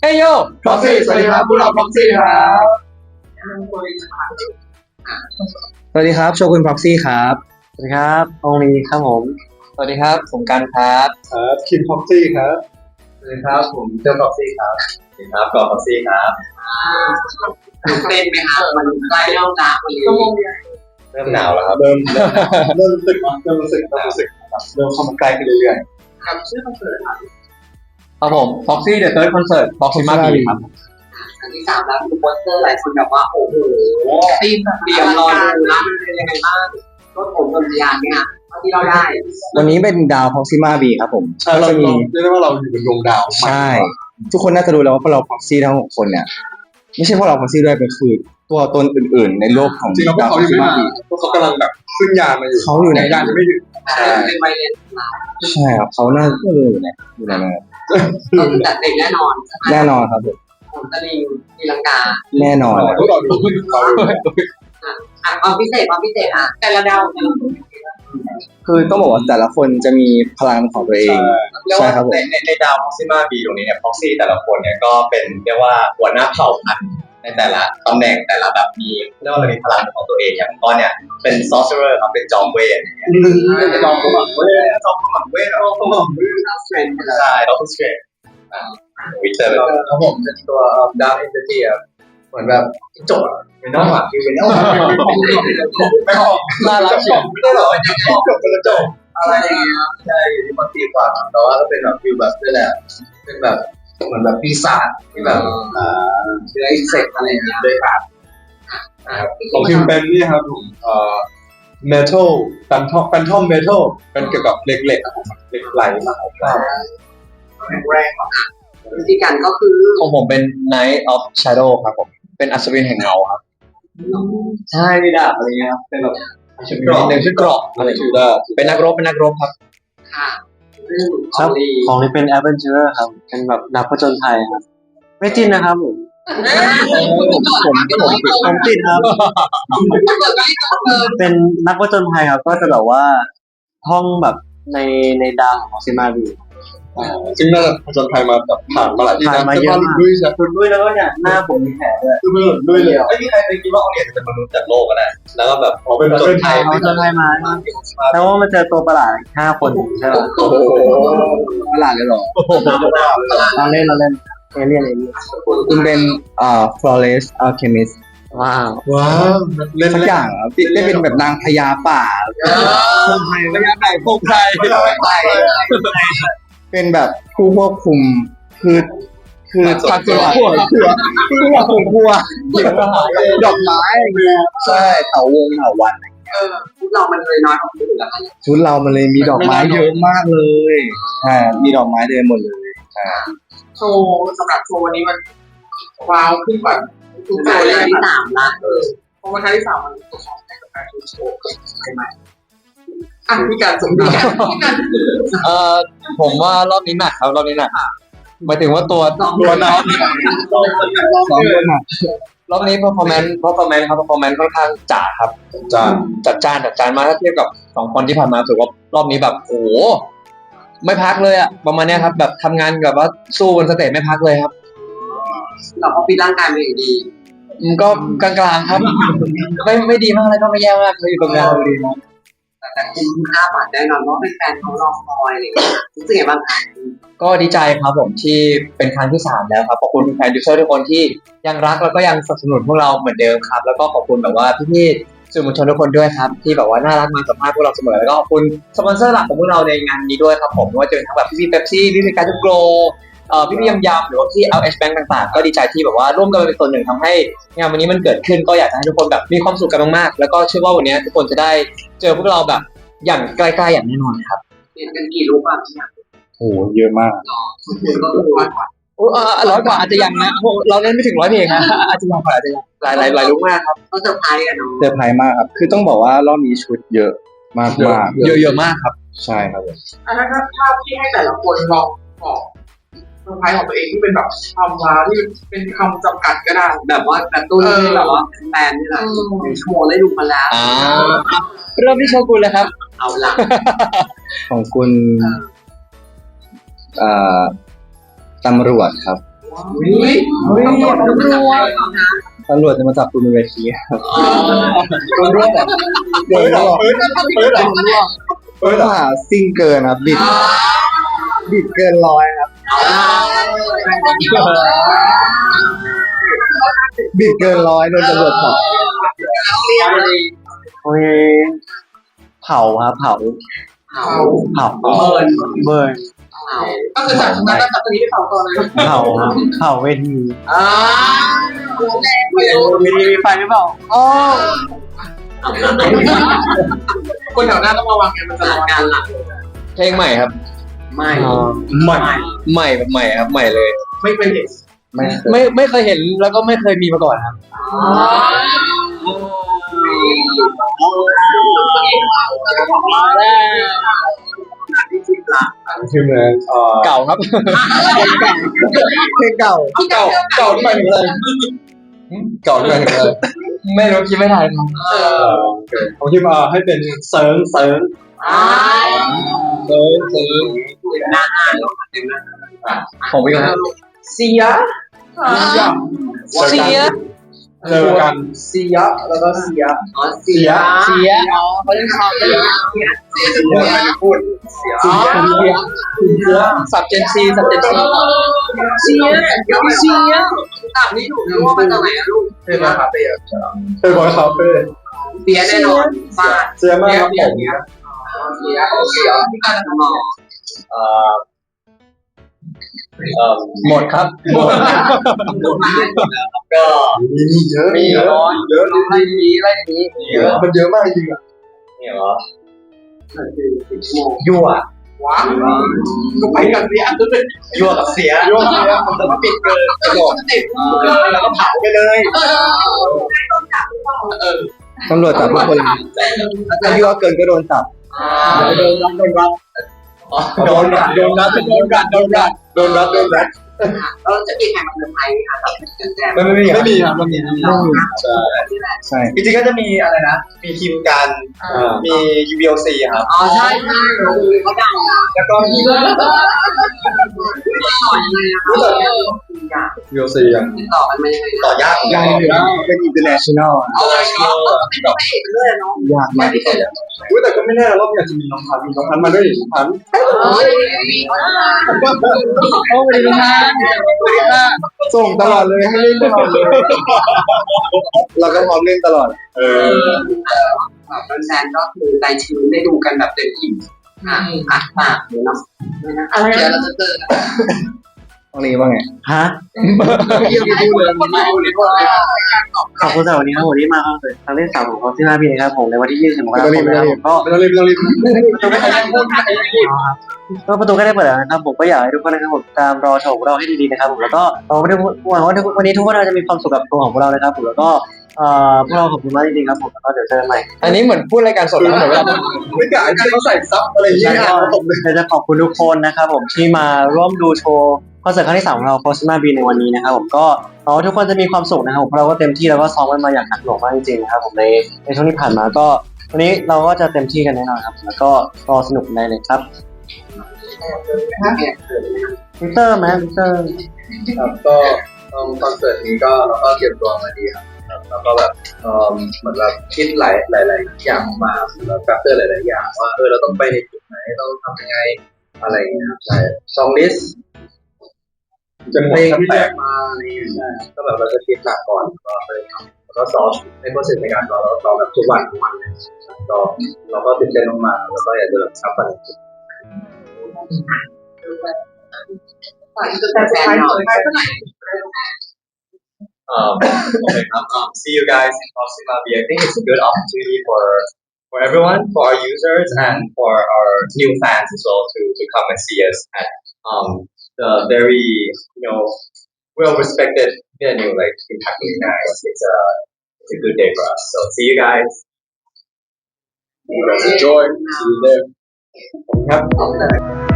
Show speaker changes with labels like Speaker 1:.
Speaker 1: เฮ้ยโย
Speaker 2: พ็อกซี่สวัสดีครับพวกเราพ็อกซี่ครับ
Speaker 1: สวัสดีครับโชกุนพ็อกซี่ครับ สวัสดีครับองลีครับผม สวัสดีครับผมกันครับ
Speaker 2: ครับคิมพ็อกซี่ครับ
Speaker 1: สวัสดีครับผมเจ้าพ็อกซี่ครับสวัสดีครับกอพ็อกซี่ครับ
Speaker 3: ตื่นเต้นไหมคะมันใกล้แล้วนะวันนี้
Speaker 1: เริ่มหนาวแล้วครับ
Speaker 2: เริ่มเริ่มรู้สึกเริ่มรู้สึกเริ่มรู้สึกครับเริ่มเข้ามาใกล้ขึ้นเรื่อย
Speaker 3: ครับชื่อคอนเสิร์ตค่ะ
Speaker 1: ครับผม Foxy The Third Concert Proxima B ครับ
Speaker 3: อันที่สามแล้วคือโปสเตอร์หลายคนแบบว่า โอ้โหตีมแบบเดียวรอดูนะมันเป็นยังไงบ้างรถผมบนยานเนี่ยที่เราได้
Speaker 4: วันนี้เป็นดาว Proxima B ครับผม
Speaker 2: ๆใช่เรา
Speaker 4: จะมี
Speaker 2: เรียกได้ว่าเราอยู่บนดวงดาว
Speaker 4: ใช่ ทุกคนน่าจะรู้แล้วว่าพวกเรา Proxy ทั้งหกคนเนี่ย ไม่ใช่พวกเรา Proxy ด้วยเป็นคือ ตัวตนอื่น ๆ ในโลกของ
Speaker 2: จริงๆแล้วพวก
Speaker 4: ดาว
Speaker 2: เขายังไม่
Speaker 4: Proxima
Speaker 2: มา
Speaker 4: B
Speaker 2: พวกเขากำลังแบบ ขึ้นยานมาอยู่
Speaker 4: เขาอยู่ใน
Speaker 2: ยานยังไม่ถึง
Speaker 3: เป็นไวเลนเรา
Speaker 4: ใช่ครับเขาน่าจะอยู่ในอยู่ในนั้น
Speaker 3: ก็คือจัดเต็มแน่นอน
Speaker 4: แน่นอนครับผม
Speaker 3: ผมตะลิงตีลังกา
Speaker 4: แน่นอน
Speaker 2: พวกเราดูเราดู
Speaker 3: อะความพิเศษความพิเศษอะแต่ละดาว
Speaker 4: คือต้องบอกว่าแต่ละคนจะมีพลังของตัวเอง
Speaker 1: เรียก
Speaker 4: ใช่
Speaker 1: ว่า
Speaker 4: ครับผม
Speaker 1: ในในในดาว Proxima B ตรงนี้เนี่ย Proxy แต่ละคนเนี่ยก็เป็นเรียกว่าหัวหน้าเผ่าพันธุ์ ในแต่ละตำแหน่งแต่ละแบบมีเรียกว่าเรามีพลังของตัวเองอย่างก้อนเนี่ยเป็น sorcerer ครับเป็นจอมเวท
Speaker 2: จอมขมังเว้ย
Speaker 1: จอมขมังเวท
Speaker 2: จอมขมังเว้ย
Speaker 3: เทรนด์
Speaker 1: ใช่ด็อกเตอร์สเตรนวิเตอร์
Speaker 2: ครับผมเป็นตัวดาวเอนเตอร์เทียเหมือนแบบโจทย์เป็นน้องหมาคือเป็นน้องหมาไม่ออก
Speaker 1: น่ารักเชียว
Speaker 2: ไม่ได้หรอจบเป็นกระจกอะไรอย่างเงี้ยใช่อยู่ที่มันตีกว่าแต่ว่าก็เป็นแบบฟิลแบบนี่แหละเป็นแบบ เหมือนแบบปีศาจที่แบบอ่า
Speaker 3: เชื้ออินเสกอะไรอย่างเงี้ย
Speaker 2: เลยครับของพิมเป็นนี่ครับผมเอ่อเมทัลแฟนทอมแฟนทอมเมทัลเป็นเกี่ยวกับเหล็กเหล็กเหล็กไหลมากครับ
Speaker 3: แรงวิธีการก็คือ
Speaker 1: ของผมเป็น Knight of Shadow ครับผมเป็นอัศวินแห่งเงาครับใช่มีดาบอะไรเงี้ยครับเป็นแบบชุดเกราะหนึ่งชุดเกราะอะไร
Speaker 2: คือได้
Speaker 1: เป็นนักรบเป็นนักรบครับ
Speaker 3: ค่ะเรื่องข
Speaker 4: ครั
Speaker 3: อบงดี
Speaker 4: ของนี้เป็นแอดเวนเจอร์ครับเป็นแบบนักผจญภัยครับ ไม่จริงนะครับผมผมผมผมติดครับ เป็นนักผจญภัยครับ ก็จะแบบว่าท่องแบบในในดาวของ Proxima B
Speaker 2: ซึ่งน่าจะผจญภัยมาแบบผ่านมาหลายที่
Speaker 4: ผ่าน
Speaker 2: นะ
Speaker 4: มาเยอะมาก
Speaker 2: ด้วยใช่
Speaker 4: คุณด้วยแล้วก็เนี่ยหน้าผมมีแผลด้วย
Speaker 2: คือมันหลุดด้วยเลยอะ
Speaker 1: ไม่มีใครเคยคิดว่าเขาเนี่ยจะเป็นมนุษย์จากโลกก็ได้แล้วก็แบบ
Speaker 2: อ๋อเป็นผจญภัย
Speaker 4: เขาผจญภัยมาแล้วว่ามาเจอตัวประหลาดอีกห้าคนใช่ไหม
Speaker 2: โอ้โห
Speaker 4: ประหลาดเลยเหรอเราเล่นเราเล่นเอเลี่ยนเอเลี่ยนคุณเป็นอ่า flawless alchemist ว้าว
Speaker 2: ว้าวเล่น
Speaker 4: สักอย่างเหรอได้เป็นแบบนางพญาป่า
Speaker 2: พงไทยระยะไหนพงไทย
Speaker 4: เป็นแบบผู้ควบคุมคือคือทางตัวคือคือควบคุมครัวดอกไม้ใช่เถาวงเถาวัน
Speaker 3: เออพวกเรามันเลยน้อยของคนอื่นแล้ว
Speaker 4: ชุดเรามันเลยมีดอกไม้เยอะมากเลยใช่มีดอกไม้เต็มหมดเลยใช่
Speaker 5: โชว์สำหรับโชว์วันนี้มันว้าวขึ้นกว่าทุกโช
Speaker 3: โต
Speaker 5: ว์
Speaker 3: เล
Speaker 5: เลยย
Speaker 3: ที่สามละ
Speaker 5: เพราะว่าครั้งที่สามมันตัวของในกับการโชว์ใช่ไหม อะพี่การสมดีพี่การ
Speaker 1: เอ่อผมว่ารอบนี้หนักครับรอบนี้หนักหมายถึงว่าตัว
Speaker 2: ตัวน้อง
Speaker 4: สองคนอะ
Speaker 1: รอบนี้ performance performance ครับ performance ค่อนข้างจ๋าครับ
Speaker 2: จ้า
Speaker 1: จัดจ้านจัดจ้านมากถ้าเทียบกับสองคนที่ผ่านมาถือว่ารอบนี้แบบโอ้โหไม่พักเลยอะประมาณเนี้ยครับ แบบทำงานแบบว่าสู้บนสเตจไม่พักเลยครับ
Speaker 3: เราก็ฟิตร่างกายมาอย่างดี
Speaker 1: อืมก็กลางๆครับ ไม่ไม่ดีมากเลยก็ไม่แย่มากเลยอยู่ตรงกลางดีนะ
Speaker 3: แต่คุ้มค่าบัตรแน่นอนเพราะเป็นแฟนเขารอคอยอะไรอย่างเงี้ยรู้สึกไงบ้างคะ
Speaker 1: ก็ดีใจครับผมที่เป็นครั้งที่สามแล้วครับขอบคุณแฟนดิวเซอร์ทุกคนที่ยังรักแล้วก็ยังสนับสนุนพวกเราเหมือนเดิมครับ แล้วก็ขอบคุณแบบว่าพี่ๆสื่อมวลชนทุกคนด้วยครับ ที่แบบว่าน่ารักมาสัมภาษณ์พวกเราเสมอแล้วก็ขอบคุณสปอนเซอร์หลักของพวกเราในงานนี้ด้วยครับผมว่าจะเป็นทั้งแบบพี่ๆเป๊ปซี่พี่ๆการทุกโกล เอ่อพี่ๆยำยำหรือว่าพี่ LH Bank ต่างๆ ก็ดีใจที่แบบว่าร่วมกันเป็นส่วนหนึ่งทำให้งานวันนี้มันเกิดขึ้นก็อยากจะให้ทุกคนแบบมีความสุขกันมากๆ แล้วก็เชื่อว่าวันนี้ทุกคนจะได้เจอพวกเราแบบอย่างใกล้ๆอย่างแน่นอนครับ
Speaker 3: เห็นกันกี่รูปอะพี่อะ
Speaker 4: โอ้เยอะมาก
Speaker 3: คุณก็คือว่า
Speaker 1: โอ้ร้อยกว่าอาจจะยังนะโอ้เราเล่นไม่ถึงร้อยเพลงนะอาจจะยังกว่าอาจจะยังหลายหลายหลายลูกมากครับ
Speaker 3: ต้องเซอร์ไพรส์กันเนาะ
Speaker 4: เซอร์ไพรส์มากครับ คือต้องบอกว่ารอบนี้ชุดเยอะมากมาก
Speaker 1: เยอะเยอะมากครับ
Speaker 4: ใช่ครับผม
Speaker 5: อันนั้นถ้าภาพที่ให้แต่ละคนลองบอก เซอร์ไพรส์ของตัวเองที่เป็นแบบคำว้าที่เป็นคำจำกัดก็ได้
Speaker 3: แบบว่ากระตุ้นให้แบบว่าแฟนนี่แหละหนึ่งชั่วโมงได้ดูมาแล้ว
Speaker 1: อ่าเริ่มที่โชกุนเลยครับ
Speaker 3: เอาละ
Speaker 4: ของคุณเอ่อตำรวจครับ
Speaker 3: อุ้ยตำรวจตำรวจ
Speaker 4: ตำรวจจะมาจับคุณบนเวทีครับ
Speaker 2: โดนด้วยเหรอ
Speaker 4: เดินหลอก
Speaker 2: เฮ้ยเฮ้ยเหรอ
Speaker 4: เฮ้ยหาซิ่งเกินครับบิดบิดเกินร้อยครับ บิดเกินร้อยโดนตำรวจจับโอ้ยเผาครับเผา
Speaker 3: เผา
Speaker 4: เบิ
Speaker 3: ร์น
Speaker 4: เบิร์น
Speaker 3: ก็คือจากนั้นก็จากตรงนี้ไปเผาก่อนเลย
Speaker 4: เผาครับเผาเวที
Speaker 3: อ่า
Speaker 4: มีมีไฟหรือเปล่าโอ้
Speaker 5: คนแถวหน้าต้องระวังไงมันจะระวัง
Speaker 3: การหลัก
Speaker 1: เพลงใหม่ครับ
Speaker 3: ไม่
Speaker 1: ใหม่ใหม่แบบใหม่ครับใหม่เลย
Speaker 5: ไม่เป็นเด็ก
Speaker 4: ไม่เคย
Speaker 1: ไม่ไม่เคยเห็นแล้วก็ไม่เคยมีมาก่อนครับ
Speaker 4: ชื่อเลยเอ่อ
Speaker 1: เก่าครับ
Speaker 4: เพลงเก่า
Speaker 2: เก่าเก่าที่หมายถึงอะไร
Speaker 1: เก่าเลยไม่รู้คิดไม่ทันครับ
Speaker 4: ผมคิดว่าให้เป็นเซิร์งเซิร์ง
Speaker 3: อ่า
Speaker 1: เซิร์ฟเซิร์ฟ
Speaker 3: หน้าอ่าลงเต็มนะ
Speaker 1: ของพี่ครับ
Speaker 5: เสีย
Speaker 1: เสีย
Speaker 4: เจอกัน
Speaker 2: เสียแล้วก็เสีย
Speaker 3: อ๋อเสีย
Speaker 1: เสีย
Speaker 3: อ๋อเขาเรียกคำเสียเสีย
Speaker 2: พูดเสีย
Speaker 1: อ๋อสับเจนซีสับเจนซี
Speaker 3: เสียเดี๋ยสียต่างนี่ถูกนะว่ามาจากไหนลูก
Speaker 2: เป็นมาคาเฟ่
Speaker 4: เป็นบอยคาเฟ่
Speaker 3: เสียแน่นอนบ้าน
Speaker 4: เสียมากครับผม
Speaker 3: เสียเสียที่การทำงาน
Speaker 1: เอ่อเอ่อหมดครับ หมด
Speaker 3: ก็
Speaker 4: มีมีเยอะ
Speaker 1: มีเยอะ
Speaker 4: เยอะ
Speaker 3: ไล่นี้ไล่นี้
Speaker 4: เยอะมันเยอะมากจริงอะ
Speaker 1: เนี่ยเหรอ
Speaker 3: ชั่วโมง
Speaker 1: ยั่ว
Speaker 5: ว้าวก็ไปกันเสีย
Speaker 1: ยั่วกับเสีย
Speaker 4: เยอะเยอะมันจะมาปิดเกินกระโดด
Speaker 3: ติด
Speaker 4: แล้วก็เผาไปเลยตำรวจจับทุกคนถ้ายั่วเกินก็โดนจับ โดนรับโดนรับโดนรัดโดนรัดโดนรัดโดนรัดโดนรัดโดนรัด
Speaker 3: เราจะกินแข่งมันไทยค่ะแบบเป็นแจม
Speaker 4: ไม่ไม่ไม่มีครับไม่มีไม่มีใช่ใช่
Speaker 2: จริงๆก็จะมีอะไรนะ มีคิมกัน มี UVLC ครับ
Speaker 3: อ๋อใช่ใช่เขาดัง
Speaker 2: แล้วก็มี
Speaker 3: ต่ อยังไงนะคะ
Speaker 2: UVLC ยัง
Speaker 3: ติดต่อกันมายังไง
Speaker 2: ต่อยาก
Speaker 4: ใหญ่อยู่แล้วเป็น international อะ
Speaker 3: เอาเลยชอบติดต่อไปเอกเลยเนาะ
Speaker 4: ยากมาก
Speaker 2: อุ้ยแต่ก็ไม่แน่ว่าอยากจะมีน้องพันมีน้องพันมาด้วยน้องพัน
Speaker 3: โอ้ย
Speaker 4: โอ้ดีมากส่งตลอดเลยให้เล่นตลอดเลยเราก็พร้อมเล่นตลอด
Speaker 2: เออ
Speaker 3: แบบแฟนก็คือใจชื้นได้ดูกันแบบเต็มอิ่มอะอะปากเลยเนาะอะไรเดี๋ยวเราจะเจอกัน
Speaker 4: ตรงนี้ว่าไงฮะ
Speaker 3: เดี๋ยวดูเลยคนมาดูเลยว่า
Speaker 6: ขอบคุณสำหรับวันนี้ครับวันนี้มาคอนเสิร์ตครั้งที่สามของคอนเสิร์ตพีนะครับผมในวันที่20มก
Speaker 4: ไม่
Speaker 6: รา
Speaker 4: ต้อง
Speaker 6: ค
Speaker 4: รี
Speaker 6: ม
Speaker 4: บไม่
Speaker 6: นะ
Speaker 4: ต้
Speaker 6: ค
Speaker 4: อง
Speaker 6: รับ
Speaker 4: รีบ
Speaker 6: ผมก็
Speaker 4: ไม่ต้องรีบไม่ต้องรีบ
Speaker 6: ประตูก็ได้พูดก็ประตูก็ได้เปิดแล้วนะครับผมก็อยากให้ทุกคนนะครับผมตามรอชมของเราให้ดีๆนะครับผมแล้วก็หวังว่าทุกหวังว่าวันนี้ทุกคนจะมีความสุขกับตัวของพวกเรานะครับผมแล้วก็เอ่อพวกเราขอบคุณมากจริงๆครับผมแล้วก็เดี๋ยวเจอกันใหม่
Speaker 1: อันนี้เหมือนพูดรายการสดนะเหมือนเวลา
Speaker 2: ไม่กล้าที่เขาใส่ซับอะไรอย่างเงี้ย
Speaker 6: แล้วก็เดี๋ยวจะขอบคุณทุกคนนะครับผมที่มาร่วมดูโชว์ คอนเสิร์ตครั้งที่สามของเราโคสมาบีในวันนี้นะครับผมก็หวังว่าทุกคนจะมีความสุขนะครับผมเพราะเราก็เต็มที่แล้วก็ซ้อมกันมาอย่างหนักหน่วงมากจริงๆนะครับผมในในช่วงที่ผ่านมาก็วันนี้เราก็จะเต็มที่กันแน่นอนครับ แล้วก็รอสนุกได้เลยครับวิเตอร์ไหมวิเตอร์
Speaker 2: ครับก็คอนเสิร์ตนี้ก็เราก็เตรียมตัวมาดีครับแล้วก็แบบเออเหมือนแบบคิดหลายหลายหลายอย่างมาแล้วแฟกเตอร์หลาย ๆ อย่างว่าเออเราต้องไปในจุดไหนต้องทำยังไงอะไรอย่างเงี้ยครับใช่ซองลิส
Speaker 4: จะหม
Speaker 2: เพ
Speaker 4: ด
Speaker 2: ลง
Speaker 4: ทั้ง
Speaker 2: ที่
Speaker 4: แป
Speaker 2: แต
Speaker 4: ด
Speaker 2: กมาอะไรอย่างเงี้ยใช่ก็แบบเราจะคิดหนักก่อนก็เลยทำแล้วก็ซ้อมในโปรเซสในการซ้อมเราซ้อมแบบทุกวันทุกวันเลยก็เราก็ตื่นเต้นมากๆแล้วก็อยากจะแบบทำมัน
Speaker 5: แต่สุดท้ายสุดท้ายก็ไหน
Speaker 1: Um, okay, um, um, see you guys in Proxima B. I think it's a good opportunity for for everyone, for our users, and for our new fans as well to, to come and see us at um, the very you know well respected venue like Kentucky Nice. It's a it's a good day for us. So see you guys.
Speaker 2: Enjoy. See you there.
Speaker 1: Have fun.